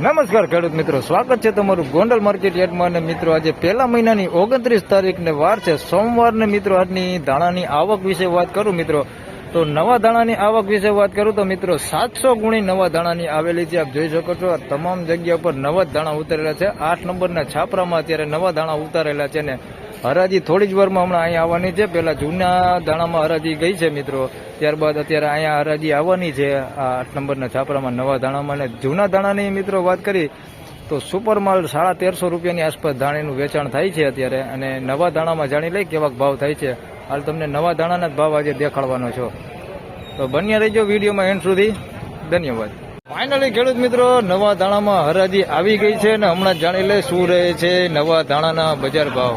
નમસ્કાર, ખેડૂત મિત્રો. સ્વાગત છે તમારું ગોંડલ માર્કેટ યાર્ડમાં. અને મિત્રો, આજે પહેલા મહિનાની ઓગણત્રીસ તારીખને વાર છે. સોમવારને મિત્રો, આજની દાણાની આવક વિશે વાત કરું, મિત્રો. તો નવા દાણાની આવક વિશે વાત કરું તો મિત્રો સાતસો ગુણી નવા દાણાની આવેલી છે. આપ જોઈ શકો છો તમામ જગ્યા પર નવા જ દાણા ઉતરેલા છે. આઠ નંબરના છાપરામાં અત્યારે નવા દાણા ઉતારેલા છે ને હરાજી થોડી જ વારમાં હમણાં અહીંયા આવવાની છે. પેલા જૂના દાણામાં હરાજી ગઈ છે મિત્રો. ત્યારબાદ અત્યારે અહીંયા હરાજી આવવાની છે આ આઠ નંબરના છાપરામાં નવા દાણામાં. અને જૂના દાણાની મિત્રો વાત કરી તો સુપર માલ સાડા તેરસો રૂપિયાની આસપાસ ધાણીનું વેચાણ થાય છે અત્યારે. અને નવા દાણામાં જાણી લઈ કેવાક ભાવ થાય છે. હાલ તમને નવા દાણાના જ ભાવ આજે દેખાડવાનો છો. તો બન્યા રહેજો વિડીયોમાં એન્ડ સુધી. ધન્યવાદ. ફાઇનલી ખેડૂત મિત્રો, નવા ધાણામાં હરાજી આવી ગઈ છે અને હમણાં જાણી લે શું રહે છે નવા ધાણાના બજાર ભાવ.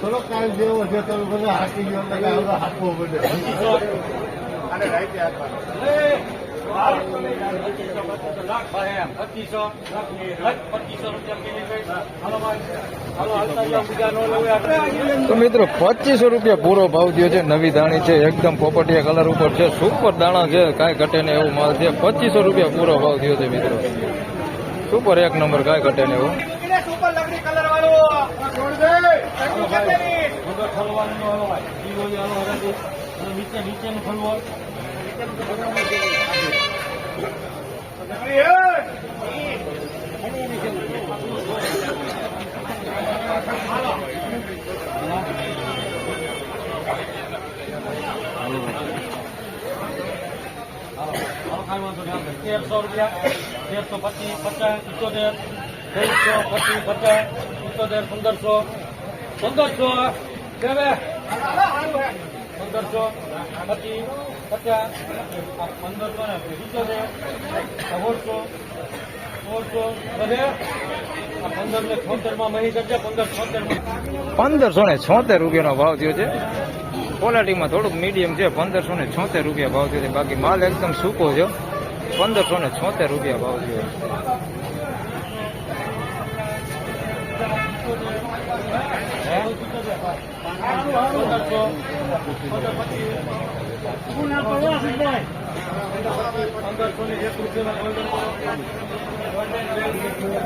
થોડો કાલ જેવો છે તો બધા હાકી ગયો કાંઈ હવે હાંકવો પડે તો મિત્રો, પચીસો રૂપિયા પૂરો ભાવ થયો છે, નવી દાણી છે, એકદમ પોપટિયા કલર ઉપર છે સુપર દાણા છે, કાંઈ ઘટે ને એવું માલ છે. પચીસો રૂપિયા પૂરો ભાવ થયો છે, મિત્રો. સુપર એક નંબર કાંઈ ઘટે ને એવું. નીચે નીચેનું ખલવો તેરસો રૂપિયા. તેરસો પચીસ, પચાસ ઇત્યોતેર તેરસો પચીસ, પચાસ ઇત્યોતેર પંદરસો પંદરસો પંદરસો, પચીસ, પચાસ પંદરસો ને ઇત્યોતેર સોળસો સોળસો બધે? પંદરસો ને છોતેર રૂપિયાનો ભાવ થયો છે. ક્વોલિટીમાં થોડુંક મીડિયમ છે, પંદરસો ને છોતેર રૂપિયા ભાવ થયો છે. બાકી માલ એકદમ સૂકો છે. પંદરસો ને છોતેર રૂપિયા ભાવ થયો.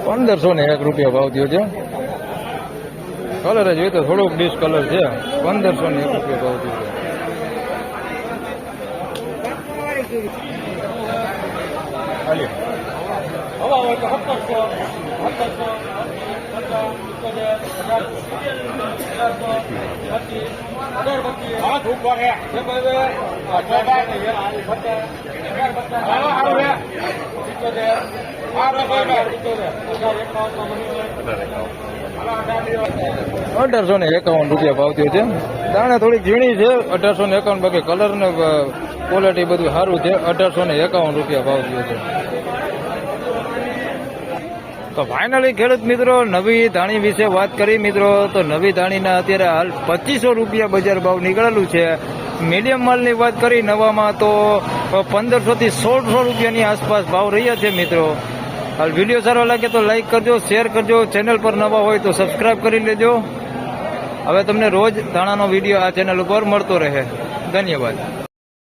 પંદરસો ને એક રૂપિયા ભાવ થયો છે. કલર જ હોય તો થોડોક ડિસ્કલર કલર છે. પંદરસો ને એક રૂપિયા ભાવ થયો છે. સત્તરસો સત્તરસો પચાસ સિત્તોતેર હજાર અઢારસો પચીસ અઢાર પચીસ હાથ અઢારસો ને એકાવન રૂપિયા ભાવ થયો છે. દાણે થોડી ઝીણી છે, અઢારસો ને એકાવન બાકી કલર ને ક્વોલિટી બધું સારું છે, અઢારસો ને એકાવન રૂપિયા ભાવ થયો છે. તો ફાઇનલી ખેડૂત મિત્રો, નવી ધાણી વિશે વાત કરી મિત્રો. તો નવી ધાણીના અત્યારે હાલ પચીસો રૂપિયા બજાર ભાવ નીકળેલું છે. મીડિયમ માલની વાત કરી, નવામાં તો પંદરસોથી સોળસો રૂપિયાની આસપાસ ભાવ રહ્યા છે મિત્રો. હાલ વીડિયો સારો લાગે તો લાઇક કરજો, શેર કરજો. ચેનલ પર નવા હોય તો સબસ્ક્રાઇબ કરી લેજો. હવે તમને રોજ ધાણાનો વીડિયો આ ચેનલ ઉપર મળતો રહે. ધન્યવાદ.